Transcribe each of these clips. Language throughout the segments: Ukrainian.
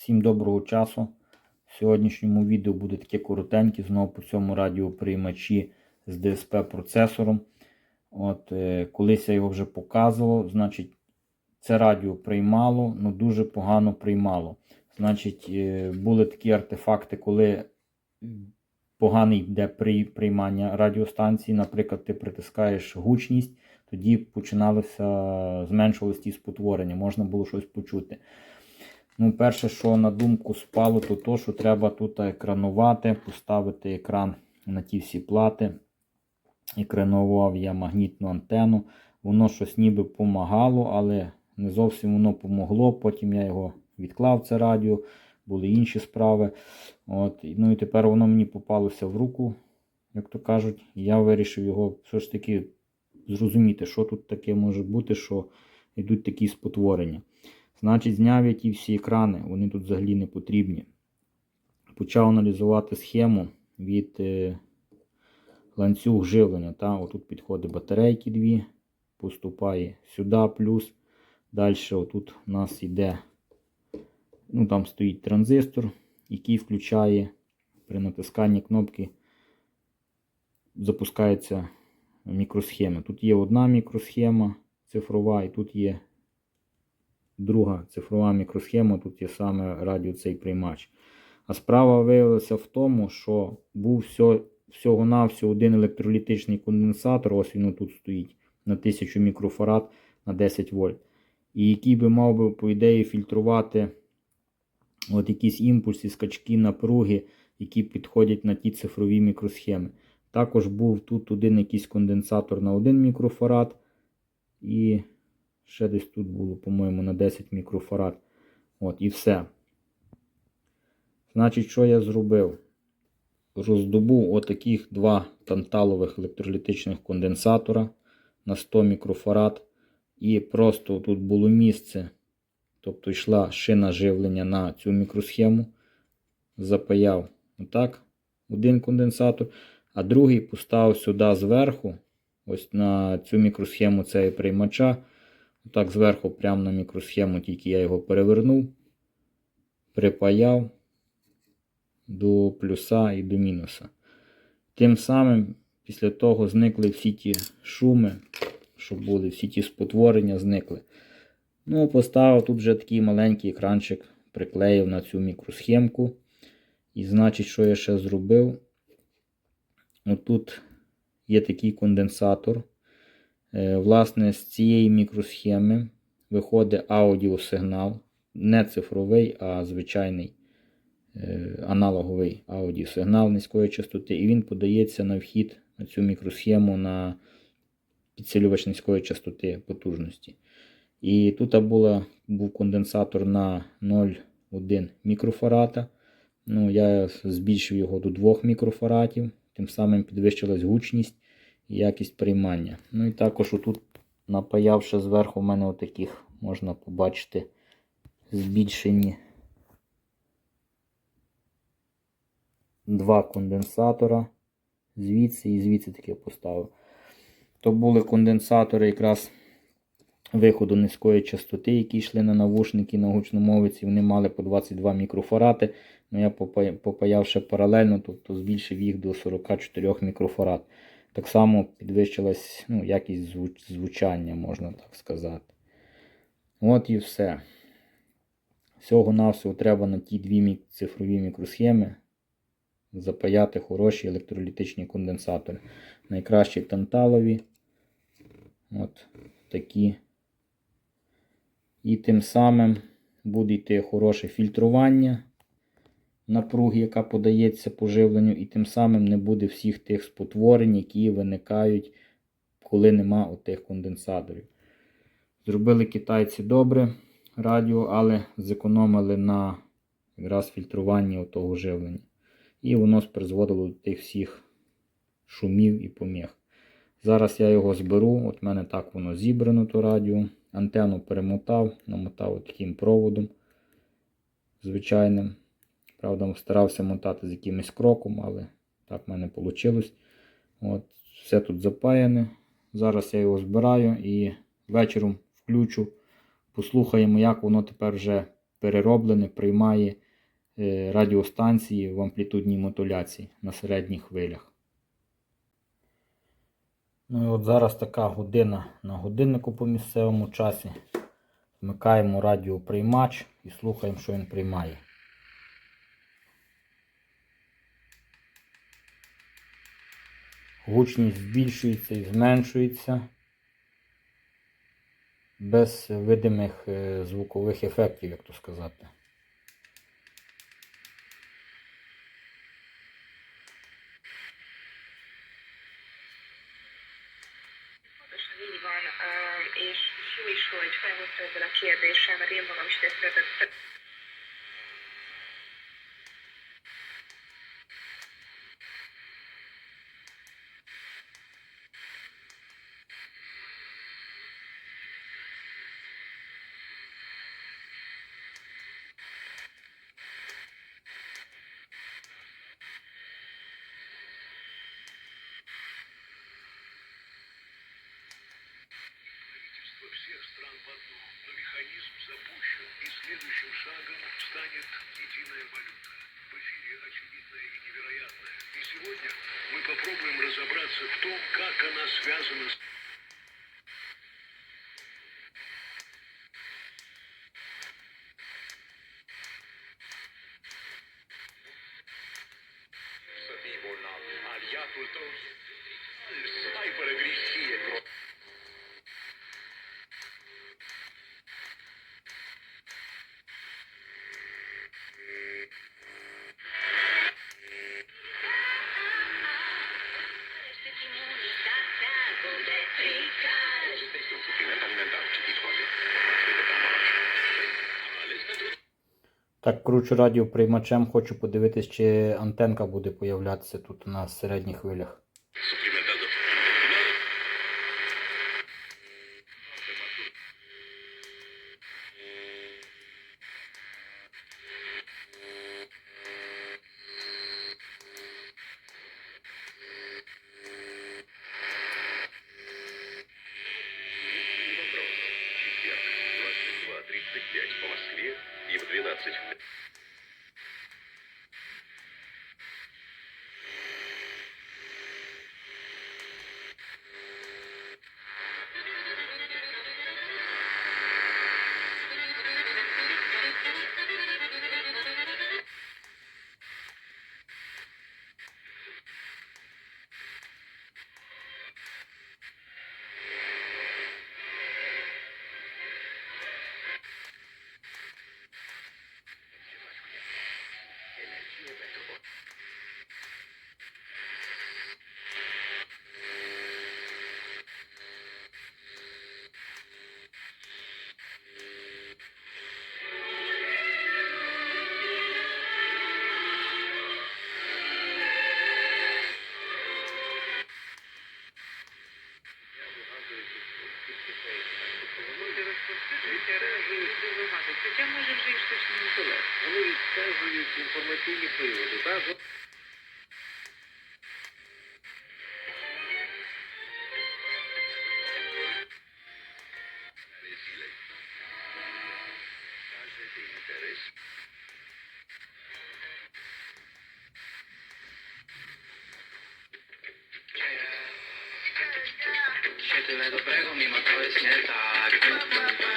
Всім доброго часу. В сьогоднішньому відео буде таке коротеньке, знову по цьому радіоприймачі з DSP процесором. От, е, колись я його вже показував. Значить, це радіо приймало, але дуже погано приймало. Значить, е, були такі артефакти, коли поганий йде при приймання радіостанції. Наприклад, ти притискаєш гучність, тоді починалося зменшувалося ті спотворення, можна було щось почути. Ну, перше, що на думку спало, то то, що треба тут екранувати, поставити екран на ті всі плати. Екранував я магнітну антенну. Воно щось ніби помагало, але не зовсім воно помогло. Потім я його відклав, це радіо, були інші справи. От. Ну і тепер воно мені попалося в руку, як то кажуть. Я вирішив його все ж таки зрозуміти, що тут таке може бути, що йдуть такі спотворення. Значить, зняв я ті всі екрани, вони тут взагалі не потрібні. Почав аналізувати схему від е, ланцюг живлення. Та, Отут підходить батарейки дві, поступає сюди плюс. Далі отут у нас йде, ну там стоїть транзистор, який включає при натисканні кнопки, запускається мікросхема. Тут є одна мікросхема цифрова, і тут є друга цифрова мікросхема, тут є саме радіо цей приймач. А справа виявилася в тому, що був всього-навсього один електролітичний конденсатор, ось він тут стоїть на 1000 мікрофарад на 10 вольт. І який би мав би, по ідеї, фільтрувати от якісь імпульси, скачки напруги, які підходять на ті цифрові мікросхеми. Також був тут один якийсь конденсатор на 1 мікрофарад. І ще десь тут було, по-моєму, на 10 мікрофарад. От, і все. Значить, що я зробив? Роздобув отаких два танталових електролітичних конденсатора на 100 мікрофарад. І просто тут було місце, тобто йшла шина живлення на цю мікросхему. Запаяв отак один конденсатор, а другий поставив сюди зверху, ось на цю мікросхему цього приймача. Отак зверху, прямо на мікросхему, тільки я його перевернув, припаяв до плюса і до мінуса. Тим самим, після того зникли всі ті шуми, що були, всі ті спотворення зникли. Ну, поставив тут вже такий маленький екранчик, приклеїв на цю мікросхемку. І значить, що я ще зробив? Отут є такий конденсатор. Е, Власне, з цієї мікросхеми виходить аудіосигнал. Не цифровий, а звичайний е, аналоговий аудіосигнал низької частоти. І він подається на вхід на цю мікросхему на підсилювач низької частоти потужності. І тут була, був конденсатор на 0,1 мікрофарата. Ну, Я збільшив його до 2 мікрофаратів, тим самим підвищилась гучність якість приймання. Ну і також отут напаявши зверху, в мене отаких можна побачити збільшені два конденсатора. Звідси і звідси таке поставив. То були конденсатори якраз виходу низької частоти, які йшли на навушники на гучномовиці. Вони мали по 22 мікрофарати. Ну, я попаяв ще паралельно, тобто збільшив їх до 44 мікрофарад. Так само підвищилась ну, якість звуч звучання, можна так сказати. От і все. Всього-навсього треба на ті дві цифрові мікросхеми запаяти хороші електролітичні конденсатори. Найкращі танталові. От такі. І тим самим буде йти хороше фільтрування напруги, яка подається по живленню, і тим самим не буде всіх тих спотворень, які виникають, коли нема отих конденсаторів. Зробили китайці добре радіо, але зекономили на якраз фільтруванні того живлення. І воно призводило до тих всіх шумів і поміг. Зараз я його зберу, от в мене так воно зібрано, то радіо. Антенну перемотав, намотав таким проводом звичайним. Правда, старався мотати з якимось кроком, але так в мене вийшло. От, Все тут запаяне. Зараз я його збираю і вечором включу. Послухаємо, як воно тепер вже перероблене, приймає е, радіостанції в амплітудній модуляції на середніх хвилях. Ну і от зараз така година на годиннику по місцевому часі. Вмикаємо радіоприймач і слухаємо, що він приймає. Гучність збільшується і зменшується без видимих е, звукових ефектів, як то сказати. Um, és mert én magam is teszteltem. Всех стран в одно, но механизм запущен, и следующим шагом станет единая валюта. В эфире очевидное и невероятное. И сегодня мы попробуем разобраться в том, как она связана с... Так, кручу радіоприймачем, хочу подивитись, чи антенка буде появлятися тут на середніх хвилях. suplimentado. Вопрос. Четверг, 22.35 по и в 12. Хоча може вже і штучний інтелект. Вони відстежують інформаційні приводи. Так? zile. Caze de interes. Się tyle dobrego, mimo to jest nie tak.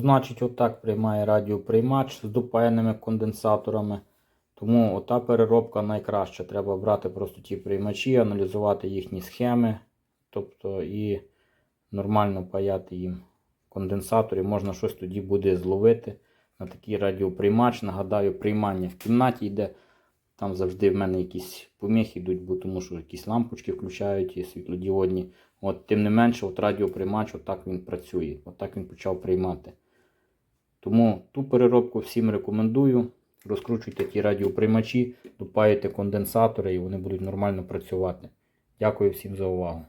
Значить, отак приймає радіоприймач з допаяними конденсаторами. Тому ота переробка найкраща. Треба брати просто ті приймачі, аналізувати їхні схеми, тобто і нормально паяти їм конденсаторів. Можна щось тоді буде зловити. на такий радіоприймач. Нагадаю, приймання в кімнаті йде. Там завжди в мене якісь поміхи йдуть, бо тому що якісь лампочки включають і світлодіодні. От, тим не менше, от радіоприймач, отак він працює, отак він почав приймати. Тому ту переробку всім рекомендую. Розкручуйте ті радіоприймачі, допаєте конденсатори і вони будуть нормально працювати. Дякую всім за увагу.